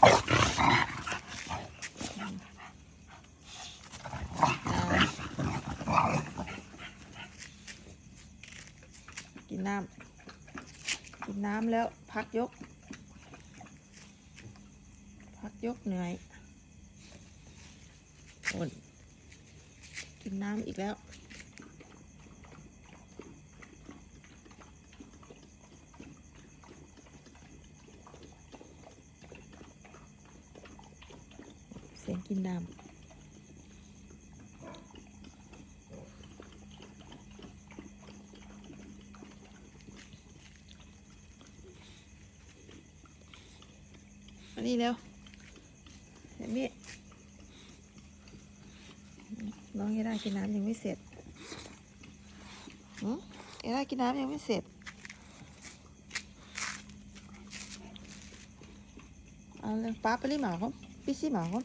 กินน้ำกินน้ำแล้วพักยก พักยกเหนื่อยอดกินน้ำอีกแล้ว สียงกินน้ำอันนี้เร็วเห็นมิน้องเอด้ากินน้ำยังไม่เสร็จหืมเอด้ากินน้ำยังไม่เสร็จ เอาเลยป้าไปรีบหมาเขาพี่ซี่หมาเขา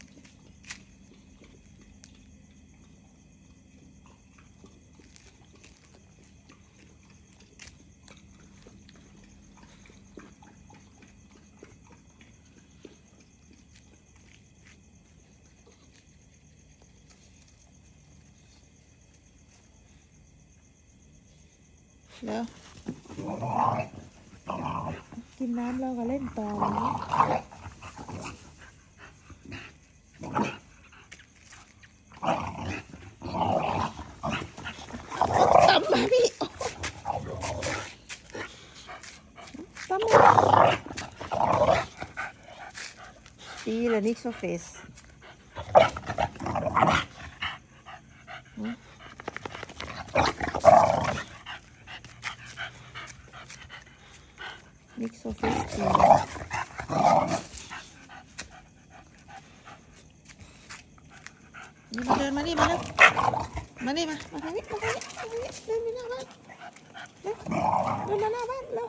เร็วกินน้ำแล้วก็เล่นต่อวันนี้ตำมาพี่ตำมาดีเลย นิกโซฟิสดีนี่มาเดินมานี่มาเร็วมานี่มามาทางนี้มาทางนี้มาทางนี้เดินไปหน้าบ้านเร็วเดินมาหน้าบ้านเร็ว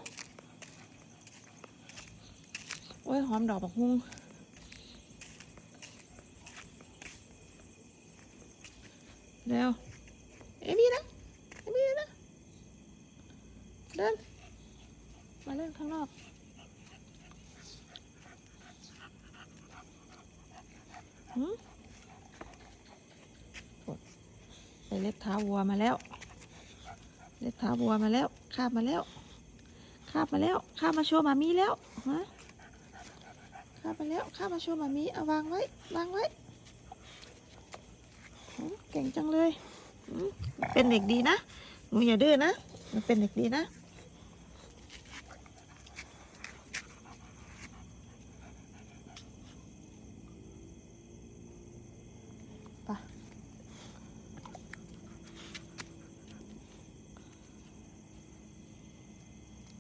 โอ้ยหอมดอกบักฮุ้งเร็วเอมี่นะเอมี่นะเดิน เล่นข้างนอกหืมไปเล็บเท้าวัวมาแล้ว เล็บเท้าวัวมาแล้ว คาบมาแล้ว คาบมาแล้ว คาบมาโชว์หมามีแล้วฮะคาบมาแล้ว คาบมาโชว์หมามีเอาวางไว้ วางไว้ เก่งจังเลย เป็นเด็กดีนะหนูอย่าดื้อนะหนูเป็นเด็กดีนะ